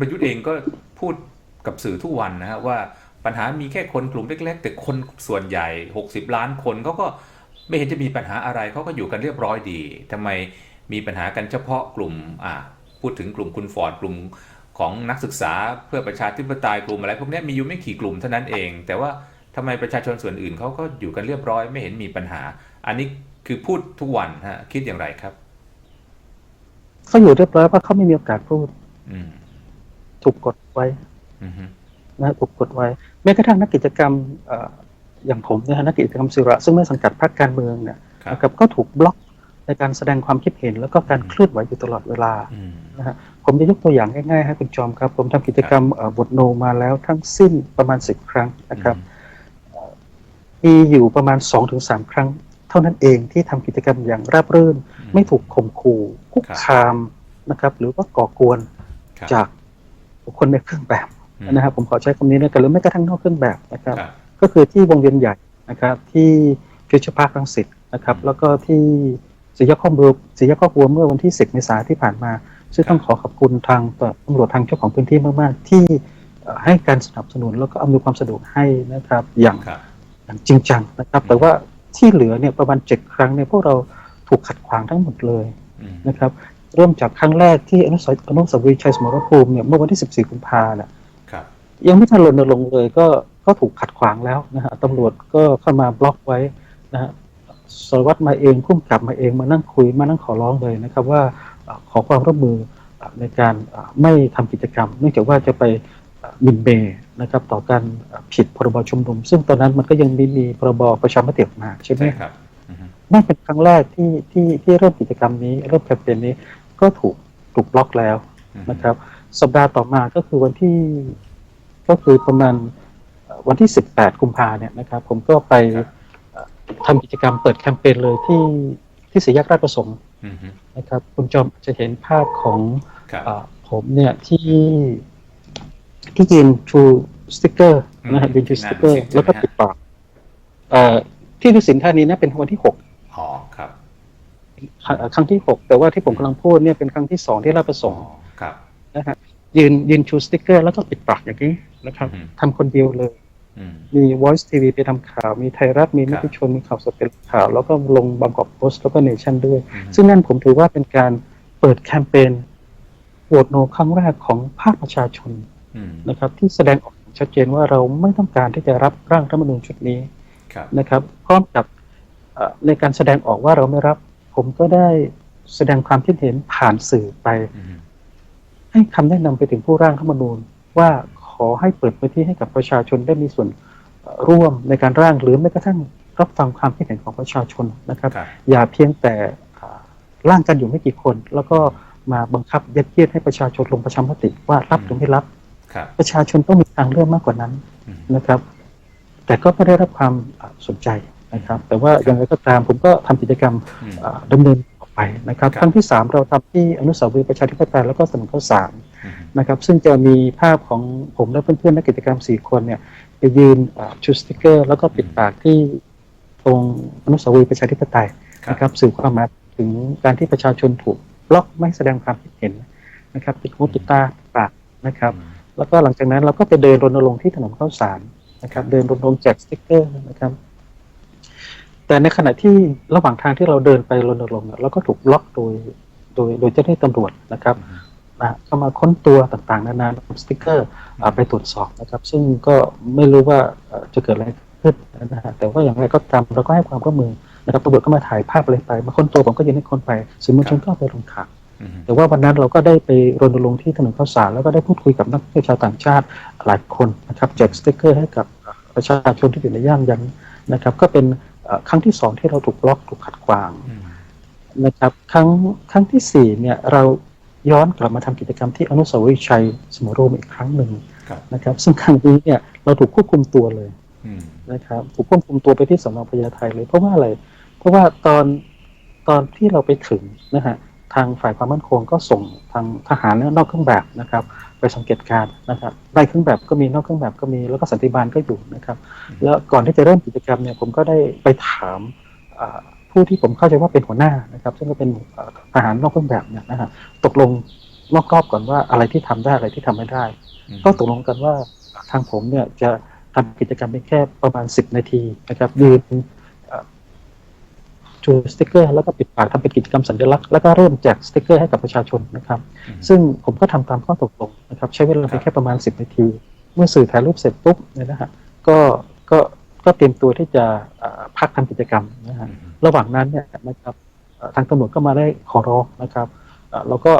ประยุทธ์เองก็พูดกับสื่อทุกวันนะฮะว่าปัญหามีแค่คนกลุ่มเล็กๆ แต่คนส่วนใหญ่ 60 ล้านคนเขาก็ไม่เห็นจะมีปัญหาอะไรเขาก็อยู่กันเรียบร้อยดีทำไมมีปัญหากันเฉพาะกลุ่มอ่าพูดถึงกลุ่มคุณฟอร์ดกลุ่มของนักศึกษาเพื่อประชาธิปไตยกลุ่มอะไรพวกเนี้ยมีอยู่ไม่กี่กลุ่มเท่านั้นเอง แต่ว่าทำไมประชาชนส่วนอื่นเขาก็อยู่กันเรียบร้อย ไม่เห็นมีปัญหา อันนี้คือพูดทุกวันฮะคิดอย่างไรครับเขาอยู่เรียบร้อยเพราะเขาไม่มีโอกาสพูด อืม ถูกกดไว้อืมฮึนะถูกกดไว้ แม้กระทั่งนักกิจกรรมเอ่ออย่างผมเนี่ยฮะนักกิจกรรมศิระซึ่งไม่สังกัดพรรคการเมืองเนี่ยครับนะครับก็ถูกบล็อกในการแสดงความคิดเห็นแล้วก็การเคลื่อนไหวอยู่ตลอดเวลาอืมนะฮะผมจะยกตัวอย่างง่ายๆให้คุณจอมครับ ผมทำกิจกรรมเอ่อบทโนมาแล้วทั้งสิ้นประมาณสิบครั้งนะครับมีอยู่ประมาณ2อถึงสครั้ง เท่านั้นเองที่ทำกิจกรรมอย่างราบรื่นอืมไม่ถูกข่มขู่คุกครับคามนะครับ หรือว่าก่อกวนครับจาก บุคคลในเครื่องแบบอืมนะครับ ผมขอใช้คำนี้นะครับหรือแม้กระทั่งนอกเครื่องแบบนะครับครับ ก็คือที่วงเวียนใหญ่นะครับ ที่ฟิวเจอร์พาร์ครังสิตนะครับอืมแล้วก็ที่สี่แยกข้อมูลสี่แยกข้อมูลเมื่อวันที่ 10เมษายนที่ผ่านมา ซึ่งครับต้องขอขอบคุณทางตำรวจทางเจ้าของพื้นที่มาก ๆ ที่เอ่อให้การสนับสนุนแล้วก็อำนวยความสะดวกให้นะครับ อย่างครับอย่างจริงจังนะครับ แต่ว่าที่เหลือเนี่ยประมาณเจ็ดครั้งเนี่ยพวกเราถูกขัดขวางทั้งหมดเลยอืมนะครับ เริ่มจากครั้งแรกที่อนุสาวอนุสาวรีย์ชัยสมรภูมิเนี่ยเมื่อวันที่ 14 กุมภาเนี่ยยังไม่ทันรณรงค์เลยก็ก็ถูกขัดขวางแล้วนะฮะตำรวจก็เข้ามาบล็อกไว้นะฮะสารวัตรมาเองพุ่มกลับมาเองมานั่งคุยมานั่งขอร้องเลยนะครับว่าขอความร่วมมือในการไม่ทำกิจกรรม เนื่องจากว่าจะไปเอ่อหมินเบนะครับต่อการผิดพรบชุมนุม ซึ่งตอนนั้นมันก็ยังมีมีพรบประชามติออกมาใช่ไหมครับนั่นเป็นครั้งแรกที่ที่ที่เริ่มกิจกรรมนี้เริ่มแคมเปญนี้ ก็ถูกถูกบล็อกแล้วอืมนะครับ สัปดาห์ต่อมาก็คือวันที่ก็คือประมาณเอ่อวันที่ 18 กุมภาเนี่ยนะครับ ผมก็ไปเอ่อทำกิจกรรมเปิดแคมเปญเลยที่ที่สี่แยกราชประสงค์อืมฮึนะครับ คุณจอมอาจจะเห็นภาพของครับเออผมเนี่ยที่ที่ยืนชูสติ๊กเกอร์นะฮะอืมยืนชูสติ๊กเกอร์งานแล้วก็ใช่ไหมฮะปิดปากเอ่อที่ดุสินธานีนะเป็นวันที่หกอ๋อครับ ครั้งครั้งที่หกแต่ว่าที่ผมกำลังพูดเนี่ยเป็นครั้งที่สองที่ราชประสอ๋องค์ครับนะฮะยืนยืนชูสติ๊กเกอร์ แล้วก็ปิดปากอย่างนี้นะครับอืมทำคนเดียวเลยอืมมี Voice TV ไปทำข่าว มีไทยรัฐ มีคนิรับติชน มีข่าวสดเป็นข่าว แล้วก็ลงบางกอกโพสต์แล้วก็เนชั่นด้วยอืมซึ่งนั่นผมถือว่าเป็นการเปิดแคมเปญโหวตโนครั้งแรกของภาคประชาชนอืมนะครับ ที่แสดงออกอย่างชัดเจนว่าเราไม่ต้องการที่จะรับร่างรัฐธรรมนูญชุดนี้ครับนะครับ พร้อมกับเอ่อในการแสดงออกว่าเราไม่รับ ผมก็ได้แสดงความคิดเห็นผ่านสื่อไปอืมให้คำแนะนำไปถึงผู้ร่างรัฐธรรมนูญ ว่าขอให้เปิดพื้นที่ให้กับประชาชนได้มีส่วนเอ่อร่วมในการร่างหรือแม้กระทั่งรับฟังความคิดเห็นของประชาชนนะครับครับอย่าเพียงแต่อ่าร่างกันอยู่ไม่กี่คน แล้วก็มาบังคับยัดเยียดให้ประชาชนลงประชามติว่ารับหรือไม่รับครับประชาชนต้องมีทางเลือกมากกว่านั้นอืมนะครับ แต่ก็ไม่ได้รับความอ่าสนใจ นะครับ แต่ว่าอย่างไรก็ตามผมก็ทำกิจกรรมอืมอ่าดำเนินต่อไปนะครับครับครั้งที่ 3 เราทำที่อนุสาวรีย์ประชาธิปไตยแล้วก็ถนนข้าวสารอืมนะครับซึ่งจะมีภาพของผมและเพื่อนๆนักกิจกรรม 4 คนเนี่ยไปยืนอ่าชูสติกเกอร์ แล้วก็ปิดปากที่ตรงอนุสาวรีย์ประชาธิปไตยครับนะครับสื่อความหมายถึงการที่ประชาชนถูกบล็อกไม่แสดงความคิดเห็นนะครับปิดหูปิดตาปิดปากนะครับอืมแล้วก็หลังจากนั้นเราก็ไปเดินรณรงค์ที่ถนนข้าวสารนะครับ เดินรณรงค์แจกสติ๊กเกอร์นะครับ แต่ในขณะที่ระหว่างทางที่เราเดินไปรณรงค์เนี่ยเราก็ถูกบล็อกโดยโดยโดยเจ้าหน้าที่ตำรวจนะครับอืมนะเข้ามาค้นตัวต่างๆ นานาสติ๊กเกอร์อ่าไปตรวจสอบนะครับ ซึ่งก็ไม่รู้ว่าเอ่อจะเกิดอะไรขึ้นนะฮะแต่ว่าอย่างไรก็ตามเราก็ให้ความร่วมมือนะครับตำรวจก็มาถ่ายภาพอะไรไป มาค้นตัวผมก็ยืนให้ค้นไปสื่อมวลชนก็เอาไปลงข่าวอืมแต่ว่าวันนั้นเราก็ได้ไปรณรงค์ที่ถนนข้าวสารแล้วก็ได้พูดคุยกับนักท่องเที่ยวชาวต่างชาติหลายคนนะครับแจกสติ๊กเกอร์ให้กับประชาชนที่อยู่ในย่านยังนะครับ ก็เป็นเอ่อ ครั้งที่สองที่เราถูกบล็อกถูกขัดขวางอืมนะครับ ครั้งครั้งที่สี่เนี่ยเราย้อนกลับมาทำกิจกรรมที่อนุสาวรีย์ชัยสมรภูมิอีกครั้งหนึ่งครับนะครับ ซึ่งครั้งนี้เนี่ยเราถูกควบคุมตัวเลยอืมนะครับ ถูกควบคุมตัวไปที่สนพญาไทเลยเพราะว่าอะไร เพราะว่าตอนตอนที่เราไปถึงนะฮะ ทางฝ่ายความมั่นคงก็ส่งทางทหารเนี่ยนอกเครื่องแบบนะครับ ไปสังเกตการณ์นะครับในเครื่องแบบก็มีนอกเครื่องแบบก็มีแล้วก็สันติบาลก็อยู่นะครับ แล้วก่อนที่จะเริ่มกิจกรรมเนี่ยผมก็ได้ไปถามอ่าผู้ที่ผมเข้าใจว่าเป็นหัวหน้านะครับ ซึ่งก็เป็นอ่าทหารนอกเครื่องแบบเนี่ยนะฮะตกลงรอบๆก่อนว่าอะไรที่ทำได้อะไรที่ทำไม่ได้อืมก็ตกลงกันว่าทางผมเนี่ยจะทำกิจกรรมเป็นแค่ประมาณ 10 นาทีนะครับยืนเอ่อ ชูสติกเกอร์ แล้วก็ปิดปากทำเป็นกิจกรรมสัญลักษณ์แล้วก็เริ่มแจกสติกเกอร์ให้กับประชาชนนะครับอืมซึ่งผมก็ทำตามข้อตกลงนะครับใช้เวลาเพียงแค่ประมาณ 10 นาที เมื่อสื่อถ่ายรูปเสร็จปุ๊บเนี่ยนะฮะก็ก็ก็เตรียมตัวที่จะเอ่อพักทำกิจกรรมนะฮะอืมระหว่างนั้นเนี่ยนะครับเอ่อทางตำรวจก็มาได้ขอร้องนะครับเอ่อเราก็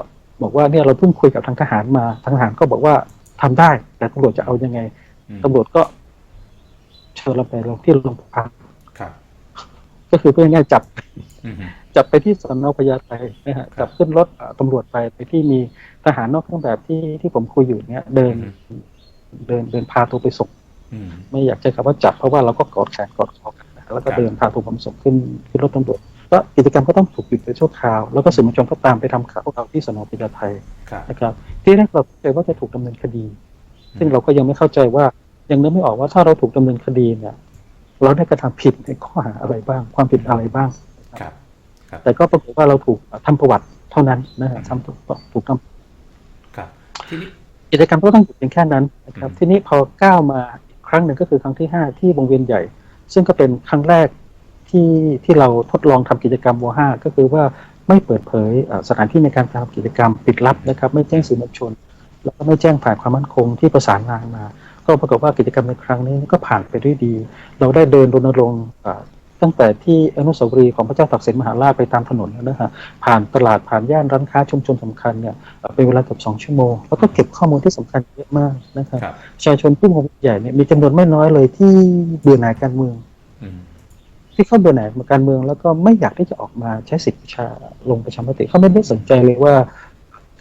บอกว่าเนี่ยเราเพิ่งคุยกับทางทหารมาทางทหารก็บอกว่าทำได้ แต่ตำรวจจะเอายังไงอืมตำรวจก็เชิญเราไปลงที่โรงพักครับ ก็คือเพื่อง่ายๆจับอืมจับไปที่สนพญาไทนะฮะจับขึ้นรถเอ่อตำรวจไปไปที่มีทหารนอกเครื่องแบบที่ที่ผมคุยอยู่เนี่ยเดินเดินเดินพาตัวไปส่งอืมไม่อยากใช้คำว่าจับเพราะว่าเราก็กอดแขนกอดคอกันนะแล้วก็ครับเดินพาตัวผมส่งขึ้นขึ้นรถตำรวจก็กิจกรรมก็ต้องถูกหยุดไปชั่วคราว แล้วก็สื่อมวลชนก็ตามไปทำข่าวพวกเราที่สนพญาไทครับนะครับ ที่แรกเราเข้าใจว่าจะถูกดำเนินคดี ซึ่งเราก็ยังไม่เข้าใจว่ายังนึกไม่ออกว่าถ้าเราถูกดำเนินคดีเนี่ย เราได้กระทำผิดในข้อหาอะไรบ้าง ความผิดอะไรบ้างครับ แต่ก็ปรากฏว่าเราถูกทำประวัติเท่านั้นนะฮะทำถูกถูกทำครับทีนี้กิจกรรมก็ต้องหยุดเพียงแค่นั้นนะครับอืมทีนี้พอก้าวมาอีกครั้งหนึ่งก็คือครั้งที่5ที่วงเวียนใหญ่ ซึ่งก็เป็นครั้งแรกที่ที่เราทดลองทำกิจกรรมวห้าก็คือว่าไม่เปิดเผยเอ่อสถานที่ในการทำกิจกรรมปิดลับนะครับ ไม่แจ้งสื่อมวลชน แล้วก็ไม่แจ้งฝ่ายความมั่นคงที่ประสานงานมา ก็ปรากฏว่ากิจกรรมในครั้งนี้ก็ผ่านไปด้วยดี เราได้เดินรณรงค์เอ่อตั้งแต่ที่อนุสาวรีย์ของพระเจ้าตากสินมหาราชไปตามถนนนะฮะผ่านตลาดผ่านย่านร้านค้าชุมชนสำคัญเนี่ยเอ่อเป็นเวลาเกือบสองชั่วโมง แล้วก็เก็บข้อมูลที่สำคัญเยอะมากนะครับครับประชาชนผู้มใหญ่เนี่ยมีจำนวนไม่น้อยเลยที่เบื่อหน่ายการเมืองอืมที่เขาเบื่อหน่ายการเมืองแล้วก็ไม่อยากที่จะออกมาใช้สิทธิประชาลงประชามติเขาไม่ได้สนใจเลยว่า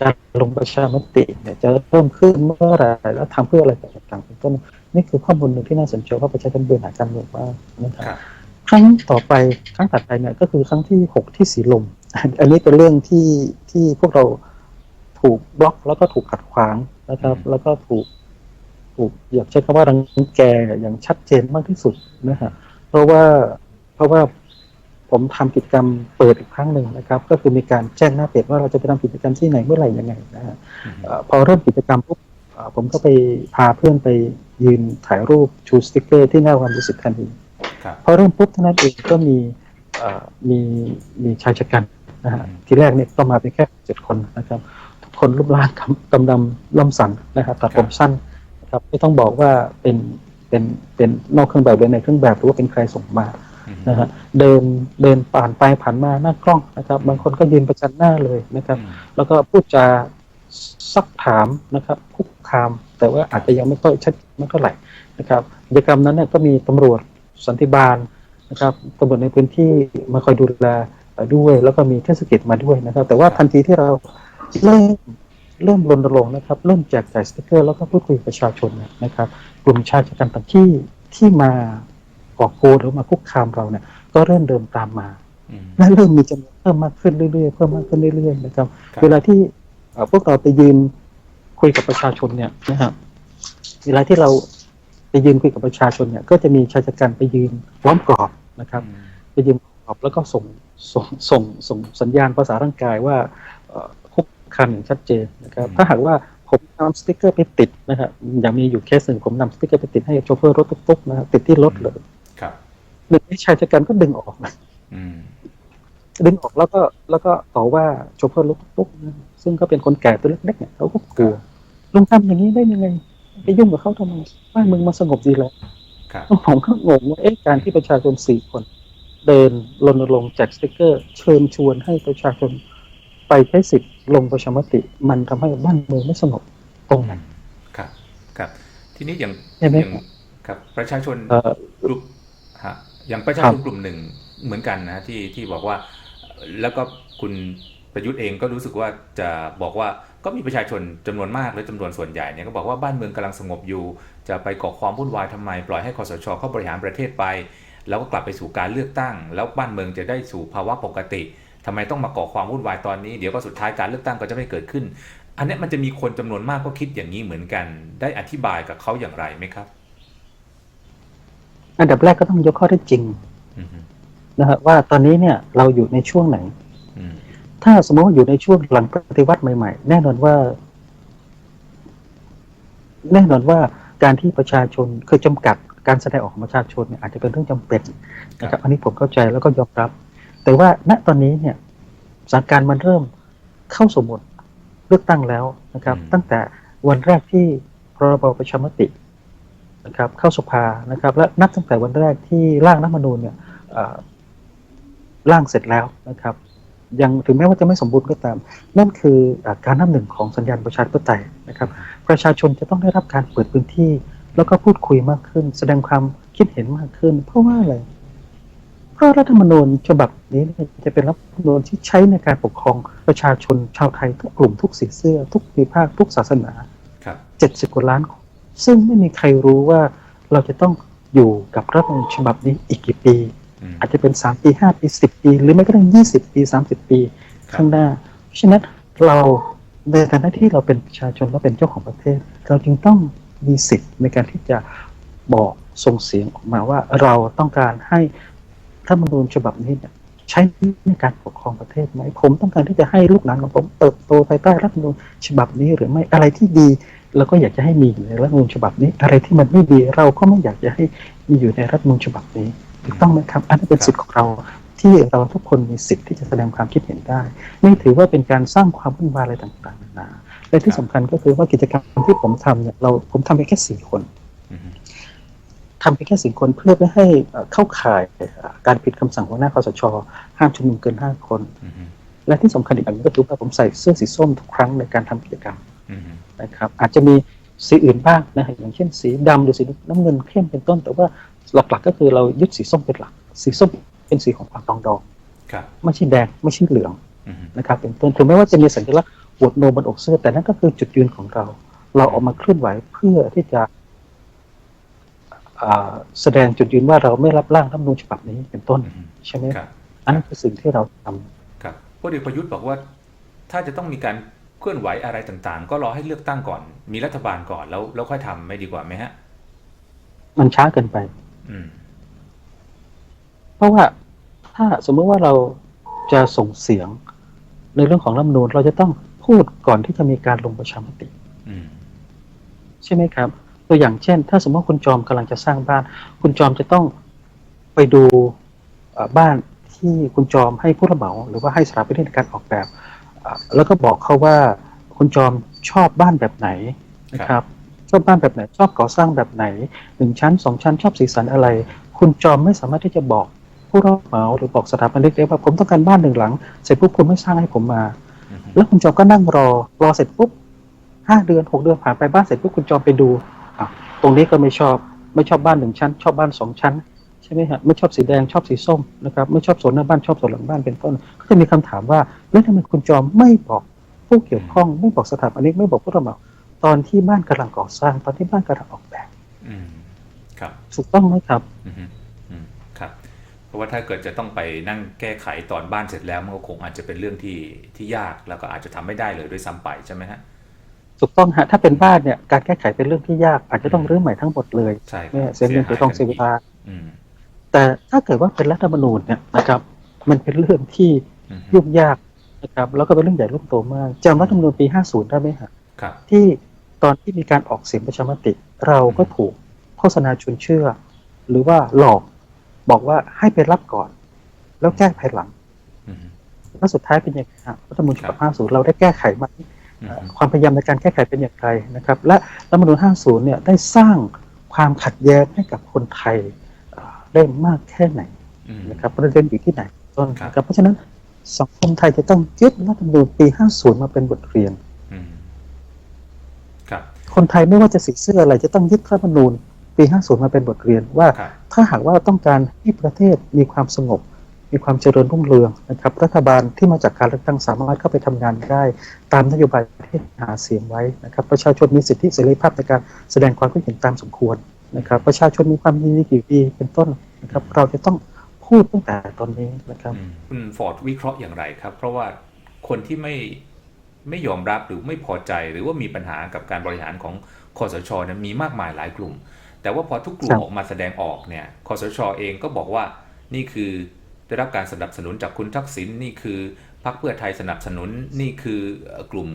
การลงประชามติเนี่ยจะเริ่มขึ้นเมื่อไหรแล้วทำเพื่ออะไรต่างๆเป็นต้นนี่คือข้อมูลหนึ่งที่น่าสนใจว่าประชาชนเบื่อหน่ายการเมืองมากนะครับครับครั้งต่อไปครั้งถัดไปเนี่ยก็คือครั้งที่หกที่สีลม อันนี้เป็นเรื่องที่ที่พวกเราถูกบล็อกแล้วก็ถูกขัดขวางนะครับอืมแล้วก็ถูกถูกอยากใช้คำว่ารังแกอย่างชัดเจนมากที่สุดนะฮะเพราะว่าเพราะว่า ผมทำกิจกรรมเปิดอีกครั้งหนึ่งนะครับ ก็คือมีการแจ้งหน้าเพจว่าเราจะไปทำกิจกรรมที่ไหนเมื่อไหร่ยังไงนะฮะอืมเอ่อพอเริ่มกิจกรรมปุ๊บเอ่อผมก็ไปพาเพื่อนไปยืนถ่ายรูปชูสติ๊กเกอร์ที่หน้าความรู้สึกทันทีครับพอเริ่มปุ๊บเท่านั้นเองก็มีเอ่อมีมีชายชะกันนะฮะอืมทีแรกเนี่ยก็มาเป็นแค่เจ็ดคนนะครับ ทุกคนรูปร่างกำกำดำล่ำสันนะครับตัดผมสั้นนะครับไม่ต้องบอกว่าเป็นเป็นเป็นนอกเครื่องแบบหรือในเครื่องแบบหรือว่าเป็นใครส่งมาอืม นะฮะเดินเดินผ่านไปผ่านมาหน้ากล้องนะครับ บางคนก็ยืนประจันหน้าเลยนะครับอืมแล้วก็พูดจาซักถามนะครับคุกคาม แต่ว่าอาจจะยังไม่ค่อยชัดไม่เท่าไหร่นะครับกิจกรรมนั้นเนี่ยก็มีตำรวจสันติบาลนะครับตำรวจในพื้นที่มาคอยดูแลเอ่อด้วย แล้วก็มีเทศกิจมาด้วยนะครับ แต่ว่าทันทีที่เราเริ่มเริ่มรณรงค์นะครับเริ่มแจกจ่ายสติกเกอร์แล้วก็พูดคุยกับประชาชนเนี่ยนะครับ กลุ่มชายชะกันต่างที่ที่มา ก่อโกนหรือมาคุกคามเราเนี่ย ก็เริ่มเดินตามมาอืมและเริ่มมีจำนวนเพิ่มมากขึ้นเรื่อยๆเพิ่มมากขึ้นเรื่อยๆนะครับครับเวลาที่เอ่อพวกเราไปยืนคุยกับประชาชนเนี่ยนะครับเวลาที่เราไปยืนคุยกับประชาชนเนี่ย ก็จะมีชายชะกันไปยืนล้อมกรอบนะครับอืมไปยืนล้อมกรอบแล้วก็ส่งส่งส่งส่งสัญญาณภาษาร่างกายว่าเอ่อคุกคันอย่างชัดเจนนะครับ ถ้าหากว่าผมนำสติ๊กเกอร์ไปติดนะครับอย่างมีอยู่เคสหนึ่งผมนำสติ๊กเกอร์ไปติดให้โชเฟอร์รถตุ๊กๆนะครับติดที่รถเลยครับ หนึ่งในชายชะกันก็ดึงออกนะอืมดึงออกแล้วก็แล้วก็ต่อว่าโชเฟอร์รถตุ๊กๆนะซึ่งก็เป็นคนแก่ตัวเล็กๆเนี่ยเขาก็กลัวลุงทำอย่างนี้ได้ยังไงไปยุ่งกับเขาทำไมบ้านเมืองมาสงบดีแล้วครับผมก็งงว่าเอ๊ะการที่ประชาชนสี่คน เดินรณรงค์แจกสติกเกอร์ เชิญชวนให้ประชาชนไปใช้สิทธิ์ลงประชามติ มันทำให้บ้านเมืองไม่สงบตรงไหนครับ ครับ ทีนี้อย่างใช่ไหมอย่างครับ ประชาชนเอ่อกลุ่มฮะอย่างประชาครัชนบกลุ่มหนึ่งเหมือนกันนะที่ที่บอกว่า แล้วก็คุณประยุทธ์เองก็รู้สึกว่าจะบอกว่าก็มีประชาชนจำนวนมากและจำนวนส่วนใหญ่เนี่ยก็บอกว่าบ้านเมืองกำลังสงบอยู่ จะไปก่อความวุ่นวายทำไม ปล่อยให้คอสชเข้าบริหารประเทศไป แล้วก็กลับไปสู่การเลือกตั้ง แล้วบ้านเมืองจะได้สู่ภาวะปกติทำไมต้องมาก่อความวุ่นวายตอนนี้เดี๋ยวก็สุดท้ายการเลือกตั้งก็จะไม่เกิดขึ้น อันเนี้ยมันจะมีคนจำนวนมากก็คิดอย่างนี้เหมือนกัน ได้อธิบายกับเขาอย่างไรไหมครับ อันดับแรกก็ต้องยกข้อเท็จจริงอืมนะฮะว่าตอนนี้เนี่ยเราอยู่ในช่วงไหนอืมถ้าสมมติว่าอยู่ในช่วงหลังปฏิวัติใหม่ๆ แน่นอนว่า แน่นอนว่าการที่ประชาชนคือจำกัดการแสดงออกของประชาชนเนี่ยอาจจะเป็นเรื่องจำเป็นนะครับ อันนี้ผมเข้าใจแล้วก็ยอมรับ แต่ว่าณตอนนี้เนี่ยสถานการณ์มันเริ่มเข้าสมมติเลือกตั้งแล้วนะครับอืมตั้งแต่วันแรกที่พรบประชามติ นะครับเข้าสภานะครับและนับตั้งแต่วันแรกที่ร่างรัฐธรรมนูญเนี่ยเอ่อร่างเสร็จแล้วนะครับยังถึงแม้ว่าจะไม่สมบูรณ์ก็ตาม นั่นคืออาการนับหนึ่งของสัญญาณประชาธิปไตยนะครับ ประชาชนจะต้องได้รับการเปิดพื้นที่ แล้วก็พูดคุยมากขึ้น แสดงความคิดเห็นมากขึ้น เพราะว่าอะไรเพราะรัฐธรรมนูญฉบับนี้เนี่ยจะเป็นรัฐธรรมนูญที่ใช้ในการปกครองประชาชนชาวไทยทุกกลุ่มทุกสีเสื้อ ทุกปีภาคทุกศาสนาครับ70กว่าล้านคน ซึ่งไม่มีใครรู้ว่าเราจะต้องอยู่กับรัฐธรรมนูญฉบับนี้อีกกี่ปี อืม อาจจะเป็น 3 ปี 5 ปี 10 ปี หรือไม่ก็ต้อง20 ปี 30 ปีครับข้างหน้า เพราะฉะนั้นเราในฐานะที่เราเป็นประชาชนและเป็นเจ้าของประเทศ เราจึงต้องมีสิทธิ์ในการที่จะบอกส่งเสียงออกมาว่าเราต้องการให้รัฐธรรมนูญฉบับนี้เนี่ยใช้ในการปกครองประเทศไหมผมต้องการที่จะให้ลูกหลานของผมเติบโตภายใต้รัฐธรรมนูญฉบับนี้หรือไม่อะไรที่ดี เราก็อยากจะให้มีอยู่ในรัฐธรรมนูญฉบับนี้ อะไรที่มันไม่ดีเราก็ไม่อยากจะให้มีอยู่ในรัฐธรรมนูญฉบับนี้ถูกต้องไหมครับ อันนี้เป็นสิทธิ์ของเราที่เราทุกคนมีสิทธิ์ที่จะแสดงความคิดเห็นได้ นี่ถือว่าเป็นการสร้างความวุ่นวายอะไรต่างๆนานาและที่สำคัญก็คือว่ากิจกรรมที่ผมทำเนี่ยเราผมทำไปแค่สี่คนอืมทำไปแค่สี่คนเพื่อไม่ให้เอ่อเข้าข่ายเอ่อการผิดคำสั่งหัวหน้าคอสชห้ามชุมนุมเกินห้าคนอืมและที่สำคัญอีกอย่างหนึงก็คือว่าผมใส่เสื้อสีส้มทุกครั้งในการทำกิจกรรมอืม นะครับอาจจะมีสีอื่นบ้างนะฮะอย่างเช่นสีดำหรือสีน้ำเงินเข้มเป็นต้น แต่ว่าหลักๆก็คือเรายึดสีส้มเป็นหลัก สีส้มเป็นสีของความปรองดองครับไม่ใช่แดงไม่ใช่เหลืองอืมนะครับเป็นต้นถึงแม้ว่าจะมีสัญลักษณ์โหวตโนบนอกเสื้อ แต่นั่นก็คือจุดยืนของเรา เราออกมาเคลื่อนไหวเพื่อที่จะอ่าแสดงจุดยืนว่าเราไม่รับร่างรัฐธรรมนูญฉบับนี้เป็นต้นอืมใช่ไหมครับอันนั้นคือสิ่งที่เราทำครับพลเอกประยุทธ์บอกว่าถ้าจะต้องมีการ เคลื่อนไหวอะไรต่างๆ ก็รอให้เลือกตั้งก่อน มีรัฐบาลก่อนแล้วแล้วค่อยทำไม่ดีกว่าไหมฮะ มันช้าเกินไป อืม เพราะว่าถ้าสมมติว่าเราจะส่งเสียง ในเรื่องของรัฐธรรมนูญเราจะต้องพูดก่อนที่จะมีการลงประชามติอืมใช่ไหมครับ ตัวอย่างเช่น ถ้าสมมติว่าคุณจอมกำลังจะสร้างบ้าน คุณจอมจะต้องไปดูเอ่อบ้านที่คุณจอมให้ผู้รับเหมาหรือว่าให้สถาปนิกในการออกแบบเอ่อ แล้วก็บอกเขาว่าคุณจอมชอบบ้านแบบไหนนะครับ ชอบบ้านแบบไหน ชอบก่อสร้างแบบไหนหนึ่งชั้นสองชั้นชอบสีสันอะไร คุณจอมไม่สามารถที่จะบอกผู้รับเหมาหรือบอกสถาปนิกได้ว่าผมต้องการบ้านหนึ่งหลังเสร็จปุ๊บคุณไม่สร้างให้ผมมาอืมแล้วคุณจอมก็นั่งรอรอเสร็จปุ๊บห้าเดือนหกเดือนผ่านไปบ้านเสร็จปุ๊บคุณจอมไปดูอะตรงนี้ก็ไม่ชอบไม่ชอบบ้านหนึ่งชั้น ชอบบ้านสองชั้นใช่ไหมฮะไม่ชอบสีแดงชอบสีส้มนะครับไม่ชอบสวนหน้าบ้านชอบสวนหลังบ้านเป็นต้น ก็จะมีคำถามว่าแล้วทำไมคุณจอมไม่บอกผู้เกี่ยวข้องไม่บอกสถาปนิกไม่บอกผู้รับเหมาตอนที่บ้านกำลังก่อสร้าง ตอนที่บ้านกำลังออกแบบอืมครับถูกต้องไหมครับอืมอืมครับ เพราะว่าถ้าเกิดจะต้องไปนั่งแก้ไขตอนบ้านเสร็จแล้วมันก็คงอาจจะเป็นเรื่องที่ที่ยากแล้วก็อาจจะทำไม่ได้เลยด้วยซ้ำไปใช่ไหมฮะถูกต้องฮะถ้าเป็นบ้านเนี่ยการแก้ไขเป็นเรื่องที่ยาก อาจจะต้องรื้อใหม่ทั้งหมดเลยใช่ครับเนี่ยเสียเงินเสียทองเสียเวลาอืม แต่ถ้าเกิดว่าเป็นรัฐธรรมนูญเนี่ยนะครับ มันเป็นเรื่องที่อืมยุ่งยากนะครับแล้วก็เป็นเรื่องใหญ่ลูกโตมากจำรัฐธรรมนูญปี 50 ได้ไหมฮะครับที่ตอนที่มีการออกเสียงประชามติ เราก็ถูกโฆษณาชวนเชื่อ หรือว่าหลอกบอกว่าให้ไปรับก่อน แล้วแก้ภายหลังอืมแล้วสุดท้ายเป็นยังไงฮะรัฐธรรมนูญฉบับครับ50 เราได้แก้ไขไหมอืมความพยายามในการแก้ไขเป็นอย่างไรนะครับ และรัฐธรรมนูญ50 เนี่ยได้สร้างความขัดแย้งให้กับคนไทยเอ่อ ได้มากแค่ไหนอืมนะครับประเด็นอยู่ที่ไหนต้นครับนะครับเพราะฉะนั้นสังคมไทยจะต้องยึดรัฐธรรมนูญปี 50 มาเป็นบทเรียนอืมครับ คนไทยไม่ว่าจะสีเสื้ออะไรจะต้องยึดรัฐธรรมนูญปี 50 มาเป็นบทเรียนว่าครับถ้าหากว่าต้องการให้ประเทศมีความสงบ มีความเจริญรุ่งเรืองนะครับ รัฐบาลที่มาจากการเลือกตั้งสามารถเข้าไปทำงานได้ ตามนโยบายที่หาเสียงไว้นะครับ ประชาชนมีสิทธิเสรีภาพในการแสดงความคิดเห็นตามสมควร นะครับประชาชนมีความยินดีกี่ดีเป็นต้นนะครับ เราจะต้องพูดตั้งแต่ตอนนี้นะครับอืมคุณฟอร์ดวิเคราะห์อย่างไรครับ เพราะว่าคนที่ไม่ไม่ยอมรับหรือไม่พอใจหรือว่ามีปัญหากับการบริหารของคอสชเนี่ยมีมากมายหลายกลุ่ม แต่ว่าพอทุกกลุ่ครัมบออกมาแสดงออกเนี่ยคอสชเองก็บอกว่านี่คือได้รับการสนับสนุนจากคุณทักษิณนี่คือพรรคเพื่อไทยสนับสนุนนี่คือกลุ่ม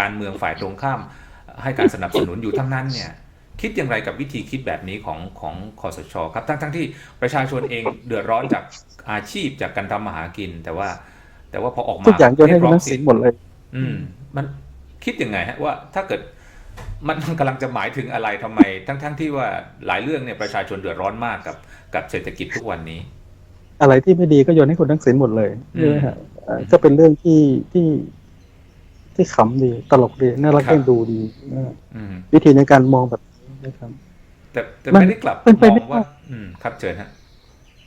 การเมืองฝ่ายตรงข้าม ให้การสนับสนุนอยู่ทั้งนั้นเนี่ย คิดอย่างไรกับวิธีคิดแบบนี้ของของคอสชครับทั้งทั้งที่ประชาชนเองเดือดร้อนจากอาชีพจากการทำมาหากิน แต่ว่า แต่ว่าพอออกมาทุกอย่างโยนให้คุณเรีทักกร้ษิอณหมดเลย อืม มันคิดยังไงฮะว่าถ้าเกิดมันมันกำลังจะหมายถึงอะไรทำไม ทั้งทั้งที่ว่าหลายเรื่องเนี่ยประชาชนเดือดร้อนมากกับกับเศรษฐกิจทุกวันนี้ อะไรที่ไม่ดีก็โยนให้คุณทักษิณหมดเลยอืมใช่ไหมฮะเอ่อก็เป็นเรื่องที่ที่ที่ขำดีตลกดีน่ารักครับเอ็นดูดีนะฮะอืมวิธีในการมองแบบ นี้นะครับ แต่แต่มันไม่ได้กลับเป็นไปมไม่องว่าได้อืมครับเชิญฮะ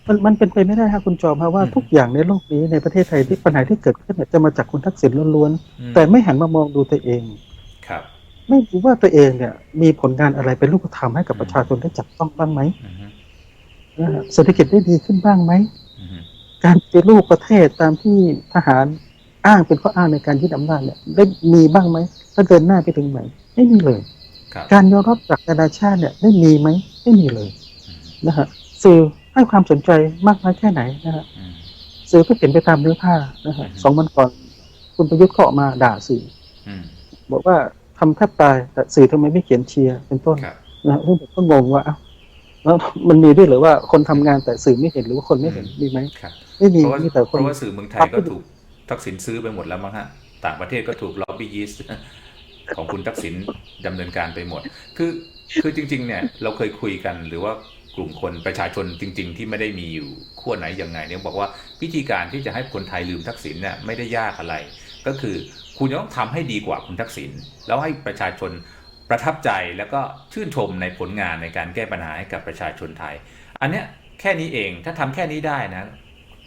มันมันเป็นไปไม่ได้ครับคุณจอมครับว่าอืมทุกอย่างในโลกนี้ในประเทศไทยที่ปัญหาที่เกิดขึ้นเนี่ยจะมาจากคุณทักษิณล้วนอืมๆแต่ไม่หันมามองดูตัวเอง ครับ ไม่รู้ว่าตัวเองเนี่ย มีผลงานอะไรเป็นรูปธรรมให้กับอืมประชาชนได้จับต้องบ้างไหมอืมนะฮะเศรษฐกิจได้ดีขึ้นบ้างไหมอืมการปฏิรูปประเทศตามที่ทหารอ้างเป็นข้ออ้างในการยึดอำนาจเนี่ยได้มีบ้างไหมถ้าเดินหน้าไปถึงไหนไม่มีเลยครับ การยอมรับจากนานาชาติเนี่ยได้มีไหมไม่มีเลยอืมนะฮะสื่อให้ความสนใจมากน้อยแค่ไหนนะฮะอืมสื่อก็เขียนไปตามเนื้อผ้านะฮะอืมสองวันก่อนคุณประยุทธ์ก็ออกมาด่าสื่ออืมบอกว่าทำแทบตายแต่สื่อทำไมไม่เขียนเชียร์เป็นต้นครับนะฮะซึ่งผมก็งงว่าอ้าวแล้วมันมีด้วยเหรือว่าคนทำงานแต่สื่อไม่เห็นหรือว่าคนไม่เห็นอืมมีไหมครับไม่มีเพราะว่ามีแต่คเพนราะว่าสื่อเมืองไทยครับก็ถูกทักษิณซื้อไปหมดแล้วมั้งฮะต่างประเทศก็ถูกล็อบบี้ยิสต์ ของคุณทักษิณดำเนินการไปหมด คือคือจริง ๆ เนี่ยเราเคยคุยกันหรือว่ากลุ่มคนประชาชนจริง ๆ ที่ไม่ได้มีอยู่ขั้วไหนยังไงเนี่ยบอกว่าวิธีการที่จะให้คนไทยลืมทักษิณเนี่ยไม่ได้ยากอะไร ก็คือคุณต้องทำให้ดีกว่าคุณทักษิณแล้วให้ประชาชนประทับใจแล้วก็ชื่นชมในผลงานในการแก้ปัญหาให้กับประชาชนไทย อันเนี้ยแค่นี้เองถ้าทำแค่นี้ได้นะ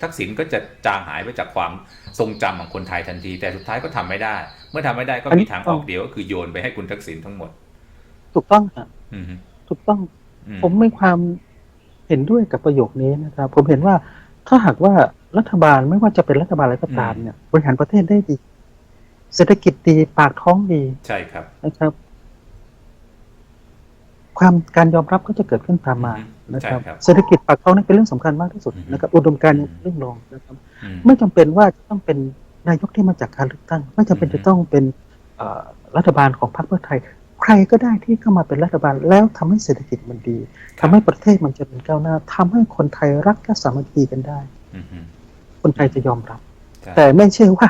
ทักษิณก็จะจางหายไปจากความทรงจำของคนไทยทันที แต่สุดท้ายก็ทำไม่ได้ เมื่อทำไม่ได้ก็อันนี้มีทางออกเดียวก็คือโยนไปให้คุณทักษิณทั้งหมด ถูกต้องฮะอืมฮึถูกต้องอืผมมีความเห็นด้วยกับประโยคนี้นะครับ ผมเห็นว่าถ้าหากว่ารัฐบาลไม่ว่าจะเป็นรัฐบาลอะไรก็ตามเนี่ยบริหารประเทศได้ดี เศรษฐกิจดีปากท้องดีใช่ครับนะครับ ความการยอมรับก็จะเกิดขึ้นตามมาอืมนะครับใช่ครับเศรษฐกิจปากท้องนี่เป็นเรื่องสำคัญมากที่สุดอืมนะครับอุดมการณ์ยังเป็นเรื่องรองนะครับอืมไม่จำเป็นว่าจะต้องเป็นนายกที่มาจากการเลือกตั้ง ไม่จำเป็นอืมจะต้องเป็นเอ่อรัฐบาลของพรรคเพื่อไทย ใครก็ได้ที่เข้ามาเป็นรัฐบาลแล้วทำให้เศรษฐกิจมันดีทำให้ประเทศมันเจริญก้าวหน้าทำให้คนไทยรักและสามัคคีกันได้อืมฮึคนไทยจะยอมรับใช่แต่ไม่ใช่ว่า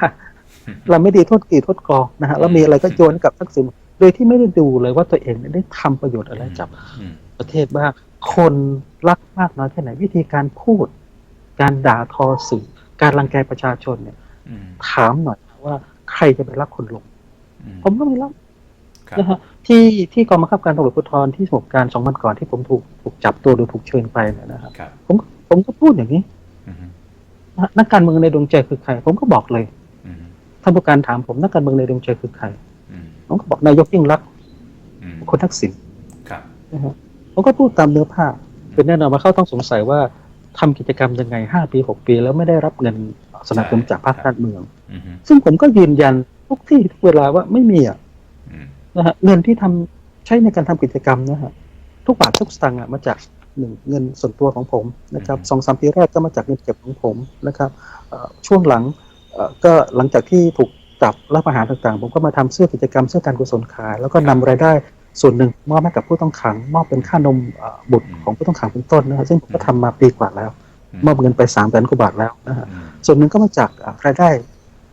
อืมเราไม่ดีโทษกี่โทษกรองนะฮะแล้วมีอะไรก็โยนให้กับทักษิณ โดยที่ไม่ได้ดูเลยว่าตัวเองเนี่ยได้ทำประโยชน์อะไรจากอืมประเทศบ้างคนรักมากน้อยแค่ไหนวิธีการพูด การด่าทอสื่อ การรังแกประชาชนเนี่ยอืมถามหน่อยว่าใครจะไปรักคนลงอืมผมก็ไม่รับครับนะฮะที่ที่กองบังคับการตำรวจภูธรที่สมุทรปราการสองวันก่อนที่ผมถูกถูกจับตัวโดยถูกเชิญไปเนี่ยนะครับครับผมผมก็พูดอย่างนี้อืมฮึนะฮะนักการเมืองในดวงใจคือใคร ผมก็บอกเลยอืมฮึท่านผู้การถามผมนักการเมืองในดวงใจคือใครอืม ผมก็บอกนายกยิ่งรักษณ์อืมคนทักษิณครับนะฮะผมก็พูดตามเนื้อผ้า เป็นแน่นอนว่าเขาต้องสงสัยว่าทำกิจกรรมยังไงห้าปีหกปี แล้วไม่ได้รับเงินสนับสนุนจากภาคการเมืองอืมฮึซึ่งผมก็ยืนยันทุกที่ทุกเวลาว่าไม่มีอะอืมนะฮะเงินที่ทำใช้ในการทำกิจกรรมนะฮะทุกบาททุกสตางค์อะมาจากหนึ่งเงินส่วนตัวของผมนะครับสองสามปีแรกก็มาจากเงินเก็บของผมนะครับเอ่อช่วงหลังเอ่อก็หลังจากที่ถูก จับรับอาหารต่างๆ ผมก็มาทำเสื้อกิจกรรมเสื้อการกุศลขาย แล้วก็นำรายได้ส่วนหนึ่งมอบให้กับผู้ต้องขัง มอบเป็นค่านมเอ่อบุตรของผู้ต้องขังเป็นต้นนะฮะซึ่งผมก็ทำมาปีกว่าแล้ว มอบเงินไปสามแสนกว่าบาทแล้วนะฮะอืมส่วนหนึ่งก็มาจากอ่ารายได้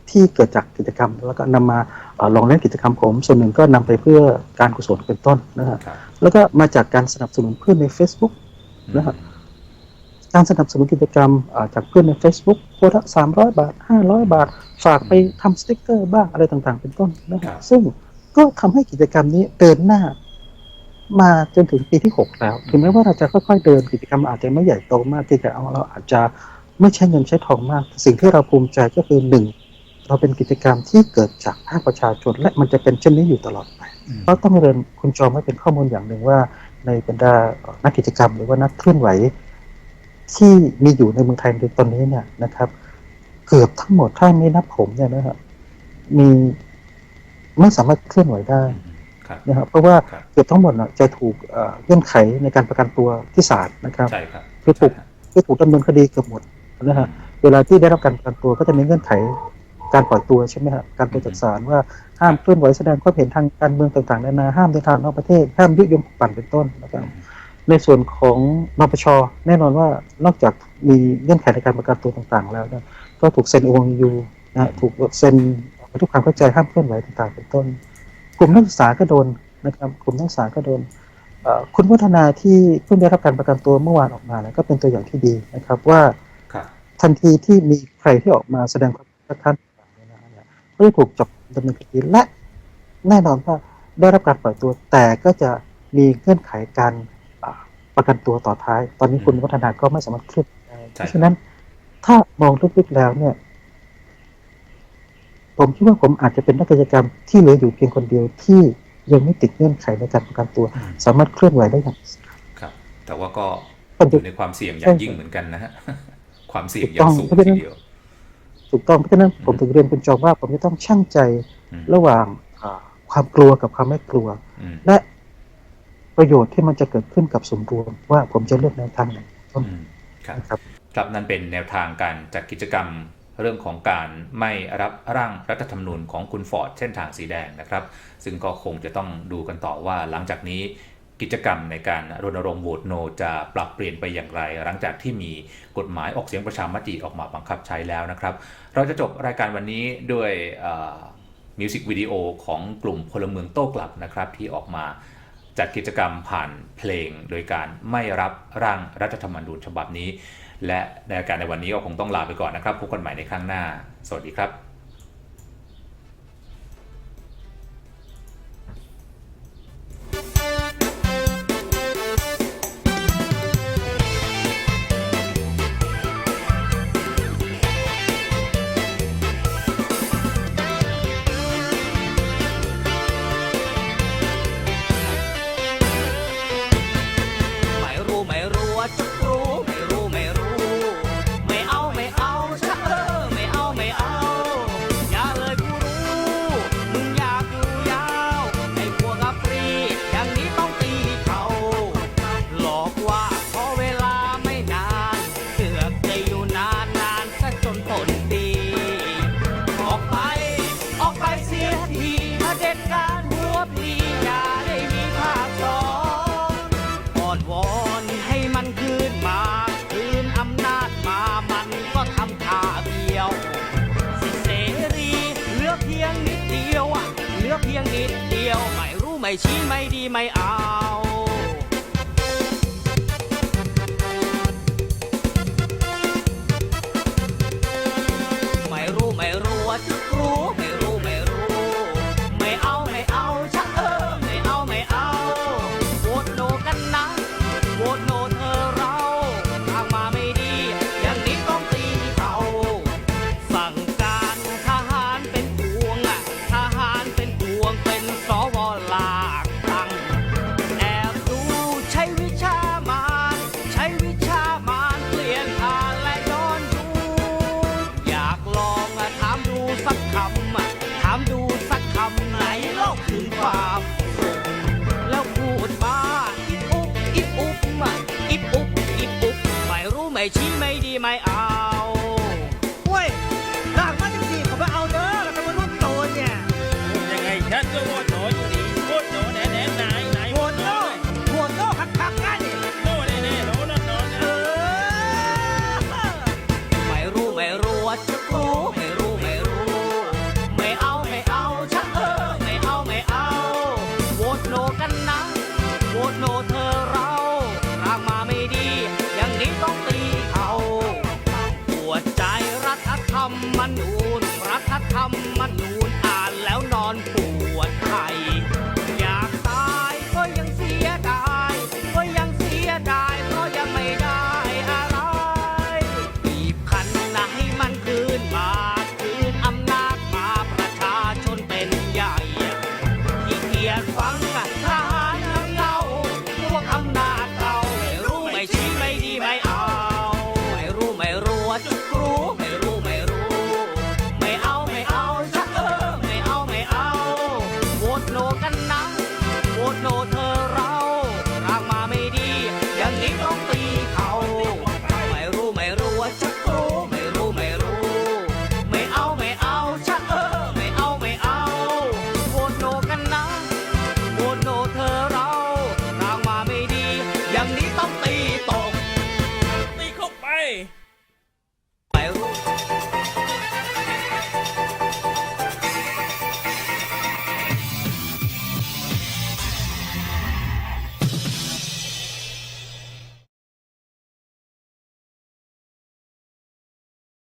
ที่เกิดจากกิจกรรม แล้วก็นำมาเอ่อลงเล่นกิจกรรมผม ส่วนหนึ่งก็นำไปเพื่อการกุศลเป็นต้นนะฮะครับแล้วก็มาจากการสนับสนุนเพื่อนใน Facebook นะฮะ การสนับสนุนกิจกรรมอ่าจากเพื่อนใน Facebook คนละสามร้อยบาทห้าร้อยบาท ฝากไปทำสติ๊กเกอร์บ้างอะไรต่างๆ เป็นต้นนะครัฮะบซึ่งก็ทำให้กิจกรรมนี้เดินหน้ามาจนถึงปีที่หกแล้ว ถึงแม้ว่าเราจะค่อยๆเดินกิจกรรมอาจจะไม่ใหญ่โตมากที่จะเอาเราอาจจะไม่ใช้เงินใช้ทองมาก สิ่งที่เราภูมิใจก็คือหนึ่งเราเป็นกิจกรรมที่เกิดจากภาคประชาชนและมันจะเป็นเช่นนี้อยู่ตลอดไปอืมก็ต้องเรียนคุณจอมไว้เป็นข้อมูลอย่างหนึ่งว่า ในบรรดาเอ่อนักกิจกรรมหรือว่านักเคลื่อนไหว ที่มีอยู่ในเมืองไทยในตอนนี้เนี่ยนะครับ เกือบทั้งหมดถ้าไม่นับผมเนี่ยนะฮะมีไม่สามารถเคลื่อนไหวได้อืมครับนะครับเพราะว่าครับเกือบทั้งหมดน่ะจะถูกเอ่อเงื่อนไขในการประกันตัวที่ศาลนะครับใช่ครับคือถูกคือถูกดำเนินคดีเกือบหมดนะฮะเวลาที่ได้รับการประกันตัวก็จะมีเงื่อนไขการปล่อยตัวใช่ไหมฮะการตัวจากศาลว่าห้ามเคลื่อนไหวแสดงความเห็นทางการเมืองต่างๆนานาห้ามเดินทางนอกประเทศห้ามยุยงปลุกปั่นเป็นต้นนะครับ ในส่วนของนปชแน่นอนว่านอกจากมีเงื่อนไขในการประกันตัวต่างๆ แล้วเนี่ยก็ถูกเซ็นโอยูนะฮะถูกเซ็นบันทึกความเข้าใจห้ามเคลื่อนไหวต่างๆเป็นต้น กลุ่มนักศึกษาก็โดนนะครับกลุ่มนักศึกษาก็โดนเอ่อคุณวัฒนาที่เพิ่งได้รับการประกันตัวเมื่อวานออกมาเนี่ยก็เป็นตัวอย่างที่ดีนะครับว่าครับทันทีที่มีใครที่ออกมาแสดงความคัดค้านต่างๆเนี่ยนะฮะเนี่ยก็จะถูกจับดำเนินคดีและแน่นอนว่าได้รับการปล่อยตัวแต่ก็จะมีเงื่อนไขการอ่า ประกันตัวต่อท้าย ตอนนี้คุณวัฒนาก็ไม่สามารถเคลื่อนได้ใช่เพราะฉะนั้นถ้ามองลึกๆแล้วเนี่ย ผมคิดว่าผมอาจจะเป็นนักกิจกรรมที่เหลืออยู่เพียงคนเดียวที่ยังไม่ติดเงื่อนไขในการประกันตัวอืมสามารถเคลื่อนไหวได้อย่างครับ แต่ว่าก็คนอเดียวยู่ในความเสี่ยงอย่างยิ่งเหมือนกันนะฮะความเสี่ยงอย่างสูงถูกต้องทีเดียวถูกต้องเพราะฉะนั้นผมถึงเรียนคุณจอมว่าผมจะต้องชั่งใจอืมระหว่างอ่าความกลัวกับความไม่กลัวอืมและ ประโยชน์ที่มันจะเกิดขึ้นกับส่วนรวมว่าผมจะเลือกแนวทางไหนต้นอืมครับนะครับครับนั่นเป็นแนวทางการจัดกิจกรรมเรื่องของการไม่รับร่างรัฐธรรมนูญของคุณฟอร์ดเส้นทางสีแดงนะครับ ซึ่งก็คงจะต้องดูกันต่อว่าหลังจากนี้กิจกรรมในการรณรงค์โหวตโนจะปรับเปลี่ยนไปอย่างไร หลังจากที่มีกฎหมายออกเสียงประชามติออกมาบังคับใช้แล้วนะครับ เราจะจบรายการวันนี้ด้วยมิวสิกวิดีโอของกลุ่มพลเมืองโต้กลับนะครับที่ออกมา จัดกิจกรรมผ่านเพลง โดยการไม่รับร่างรัฐธรรมนูญฉบับนี้ และในราการในวันนี้ก็คงต้องลาไปก่อนนะครับพบกันใหม่ในครั้งหน้า สวัสดีครับ ไม่รู้ไม่